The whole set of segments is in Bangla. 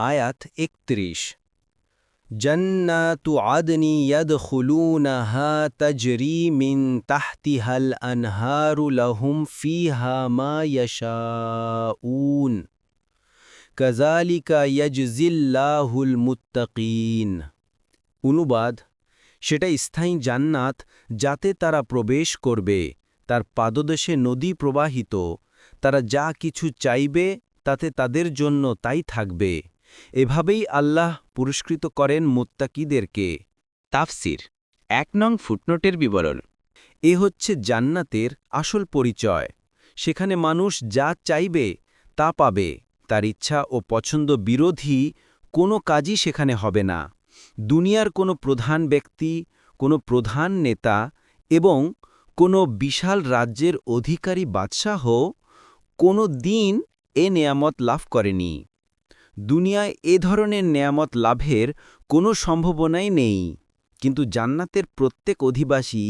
আয়াত একত্রিশ। জন্নাতু আদনি ইয়াদখুলুনাহা তাজরি মিন তাহতিহাল আনহারু লাহুম ফিহা মা ইয়াশাউন। কাজালিকা ইয়াজজিল্লাহুল মুত্তাকিন। অনুবাদ, সেটা স্থায়ী জান্নাত যাতে তারা প্রবেশ করবে, তার পাদদেশে নদী প্রবাহিত, তারা যা কিছু চাইবে তাতে তাদের জন্য তাই থাকবে। এভাবেই আল্লাহ পুরস্কৃত করেন মুত্তাকিদেরকে। তাফসির, এক নং ফুটনোটের বিবরণ। এ হচ্ছে জান্নাতের আসল পরিচয়। সেখানে মানুষ যা চাইবে, তা পাবে। তার ইচ্ছা ও পছন্দ বিরোধী কোনো কাজই সেখানে হবে না। দুনিয়ার কোনো প্রধান ব্যক্তি, কোনো প্রধান নেতা এবং কোনো বিশাল রাজ্যের অধিকারী বাদশাহ কোনো দিন এ নেয়ামত লাভ করেনি। দুনিয়ায় এ ধরনের নেয়ামত লাভের কোনো সম্ভাবনাই নেই। কিন্তু জান্নাতের প্রত্যেক অধিবাসী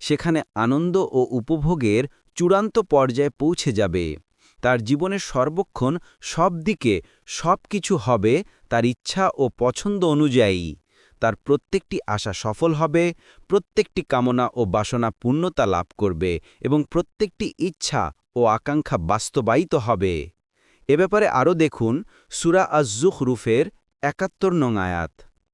সেখানে আনন্দ ও উপভোগের চূড়ান্ত পর্যায়ে পৌঁছে যাবে। তার জীবনের সর্বক্ষণ সব দিকে সব কিছু হবে তার ইচ্ছা ও পছন্দ অনুযায়ী। তার প্রত্যেকটি আশা সফল হবে, প্রত্যেকটি কামনা ও বাসনা পূর্ণতা লাভ করবে এবং প্রত্যেকটি ইচ্ছা ও আকাঙ্ক্ষা বাস্তবায়িত হবে। এ ব্যাপারে আরও দেখুন সুরা আজ্জুখ রুফের একাত্তর নং আয়াত।